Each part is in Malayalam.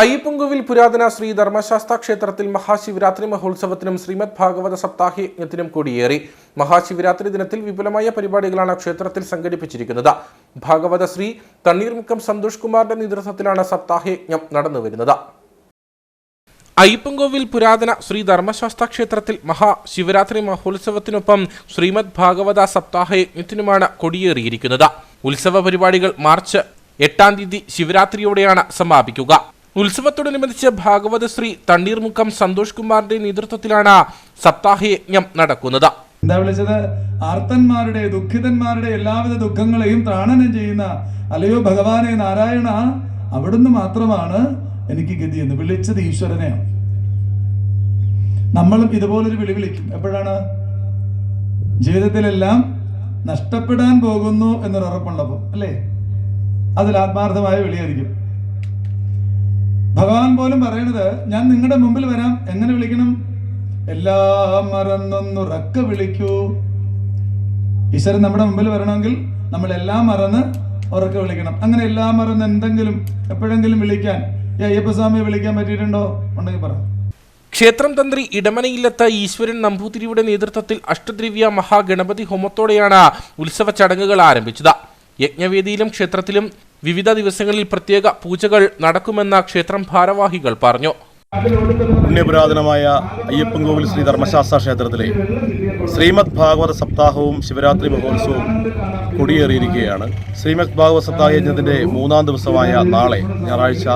അയ്യപ്പൻകോവിൽ പുരാതന ശ്രീ ധർമ്മശാസ്ത്ര ക്ഷേത്രത്തിൽ മഹാശിവരാത്രി മഹോത്സവത്തിനും ശ്രീമദ് ഭാഗവത സപ്താഹ യജ്ഞത്തിനും കൊടിയേറി. മഹാശിവരാത്രി ദിനത്തിൽ വിപുലമായ പരിപാടികളാണ് ക്ഷേത്രത്തിൽ സംഘടിപ്പിച്ചിരിക്കുന്നത്. ഭാഗവത ശ്രീ തണ്ണീർമുക്കം സന്തോഷ് കുമാറിന്റെ നേതൃത്വത്തിലാണ് സപ്താഹയജ്ഞം നടന്നുവരുന്നത്. അയ്യപ്പൻകോവിൽ പുരാതന ശ്രീ ധർമ്മശാസ്ത്ര ക്ഷേത്രത്തിൽ മഹാശിവരാത്രി മഹോത്സവത്തിനൊപ്പം ശ്രീമദ് ഭാഗവത സപ്താഹ യജ്ഞത്തിനുമാണ് കൊടിയേറിയിരിക്കുന്നത്. ഉത്സവ പരിപാടികൾ മാർച്ച് എട്ടാം തീയതി ശിവരാത്രിയോടെയാണ് സമാപിക്കുക. ഉത്സവത്തോടനുബന്ധിച്ച് ഭാഗവത ശ്രീ തണ്ണീർമുക്കം സന്തോഷ് കുമാറിന്റെ നേതൃത്വത്തിലാണ് സപ്താഹ യജ്ഞം നടക്കുന്നത്. എന്താ വിളിച്ചത്? ആർത്തന്മാരുടെ ദുഃഖിതന്മാരുടെ എല്ലാവിധ ദുഃഖങ്ങളെയും ത്രാണനം ചെയ്യുന്ന അല്ലയോ ഭഗവാനെ നാരായണ അവിടുന്ന് മാത്രമാണ് എനിക്ക് ഗതി എന്ന് വിളിച്ചത് ഈശ്വരനെയാണ് നമ്മളും ഇതുപോലൊരു വിളി വിളിക്കും. എപ്പോഴാണ്? ജീവിതത്തിലെല്ലാം നഷ്ടപ്പെടാൻ പോകുന്നു എന്നൊരു ഉറപ്പുള്ളപ്പോൾ അല്ലേ? അതിൽ ആത്മാർത്ഥമായ വിളിയായിരിക്കും. ഭഗവാൻ പോലും പറയണത് ഞാൻ നിങ്ങളുടെ മുമ്പിൽ വരാം. എങ്ങനെ വിളിക്കണം? എല്ലാം മറന്നൊന്നുറക്ക വിളിക്കൂ. ഈശ്വരൻ നമ്മുടെ മുമ്പിൽ വരണമെങ്കിൽ നമ്മൾ എല്ലാം മറന്ന് ഉറക്ക വിളിക്കണം. അങ്ങനെ എല്ലാം മറന്ന് എന്തെങ്കിലും എപ്പോഴെങ്കിലും വിളിക്കാൻ ഈ അയ്യപ്പസ്വാമിയെ വിളിക്കാൻ പറ്റിയിട്ടുണ്ടോ? ഉണ്ടെങ്കിൽ പറ. ക്ഷേത്രം തന്ത്രി ഇടമനയില്ലത്ത ഈശ്വരൻ നമ്പൂതിരിയുടെ നേതൃത്വത്തിൽ അഷ്ടദ്രവ്യ മഹാഗണപതി ഹോമത്തോടെയാണ് ഉത്സവ ചടങ്ങുകൾ ആരംഭിച്ചത്. യജ്ഞവേദിയിലും ക്ഷേത്രത്തിലും വിവിധ ദിവസങ്ങളിൽ പ്രത്യേക പൂജകൾ നടക്കുമെന്ന ക്ഷേത്രം ഭാരവാഹികൾ പറഞ്ഞു. പുണ്യപുരാതനമായ അയ്യപ്പൻകോവിൽ ശ്രീ ധർമ്മശാസ്ത്ര ക്ഷേത്രത്തിലെ ശ്രീമദ് ഭാഗവത സപ്താഹവും ശിവരാത്രി മഹോത്സവവും കൊടിയേറിയിരിക്കുകയാണ്. ശ്രീമദ് ഭാഗവത സപ്താഹ യജ്ഞത്തിന്റെ മൂന്നാം ദിവസമായ നാളെ ഞായറാഴ്ച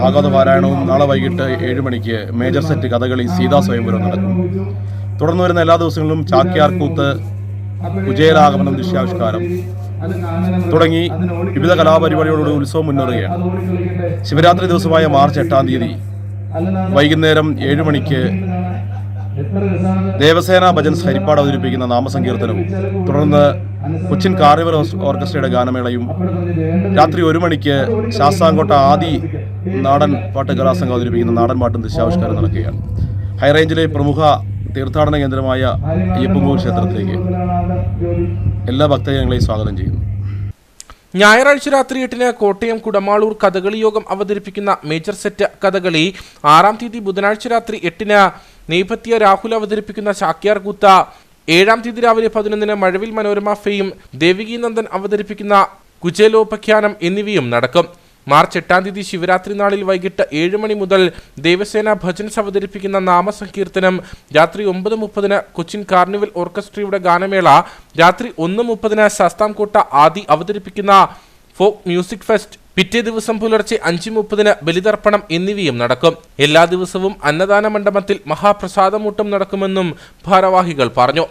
ഭാഗവത പാരായണവും നാളെ വൈകിട്ട് ഏഴ് മണിക്ക് മേജർ സെറ്റ് കഥകളി സീതാ സ്വയംവരം നടക്കും. തുടർന്ന് വരുന്ന എല്ലാ ദിവസങ്ങളിലും ചാക്യാർകൂത്ത് കുചേലാഗമനം ദൃശ്യാവിഷ്കാരം തുടങ്ങി വിവിധ കലാപരിപാടികളോട് ഉത്സവം മുന്നേറുകയാണ്. ശിവരാത്രി ദിവസമായ മാർച്ച് എട്ടാം തീയതി. വൈകുന്നേരം ഏഴ് മണിക്ക് ദേവസേന ഭജൻസ് ഹരിപ്പാട് അവതരിപ്പിക്കുന്ന നാമസങ്കീർത്തനവും തുടർന്ന് കൊച്ചിൻ കാർണിവൽ ഓർക്കസ്ട്രയുടെ ഗാനമേളയും രാത്രി ഒരു മണിക്ക് ശാസ്താംകോട്ട ആദി നാടൻ പാട്ട് കലാസംഘം അവതരിപ്പിക്കുന്ന നാടൻ പാട്ടും ദൃശ്യാവിഷ്കാരം നടക്കുകയാണ്. ഹൈറേഞ്ചിലെ പ്രമുഖ തീർത്ഥാടന കേന്ദ്രമായ അയ്യപ്പങ്കൂർ ക്ഷേത്രത്തിലേക്ക്. എല്ലാ ഭക്തജനങ്ങളെയും സ്വാഗതം ചെയ്യുന്നു. ഞായറാഴ്ച രാത്രി എട്ടിന് കോട്ടയം കുടമാളൂർ കഥകളി യോഗം അവതരിപ്പിക്കുന്ന മേജർ സെറ്റ് കഥകളി ആറാം തീയതി ബുധനാഴ്ച രാത്രി എട്ടിന് നെയ്പത്യ രാഹുൽ അവതരിപ്പിക്കുന്ന ചാക്യാർകൂത്ത ഏഴാം തീയതി രാവിലെ പതിനൊന്നിന് മഴവിൽ മനോരമ ഫെയും ദേവികി നന്ദൻ അവതരിപ്പിക്കുന്ന കുചേലോപഖ്യാനം എന്നിവയും നടക്കും. മാർച്ച് എട്ടാം തീയതി ശിവരാത്രി നാളിൽ വൈകിട്ട് ഏഴ് മണി മുതൽ ദേവസേന ഭജൻസ് അവതരിപ്പിക്കുന്ന നാമസങ്കീർത്തനം രാത്രി ഒമ്പത് മുപ്പതിന് കൊച്ചിൻ കാർണിവൽ ഓർക്കസ്ട്രയുടെ ഗാനമേള രാത്രി ഒന്ന് മുപ്പതിന് ശാസ്താംകോട്ട ആദി അവതരിപ്പിക്കുന്ന ഫോക്ക് മ്യൂസിക് ഫെസ്റ്റ് പിറ്റേ ദിവസം പുലർച്ചെ അഞ്ച് മുപ്പതിന് ബലിതർപ്പണം എന്നിവയും നടക്കും. എല്ലാ ദിവസവും അന്നദാന മണ്ഡപത്തിൽ മഹാപ്രസാദമൂട്ടം നടക്കുമെന്നും ഭാരവാഹികൾ പറഞ്ഞു.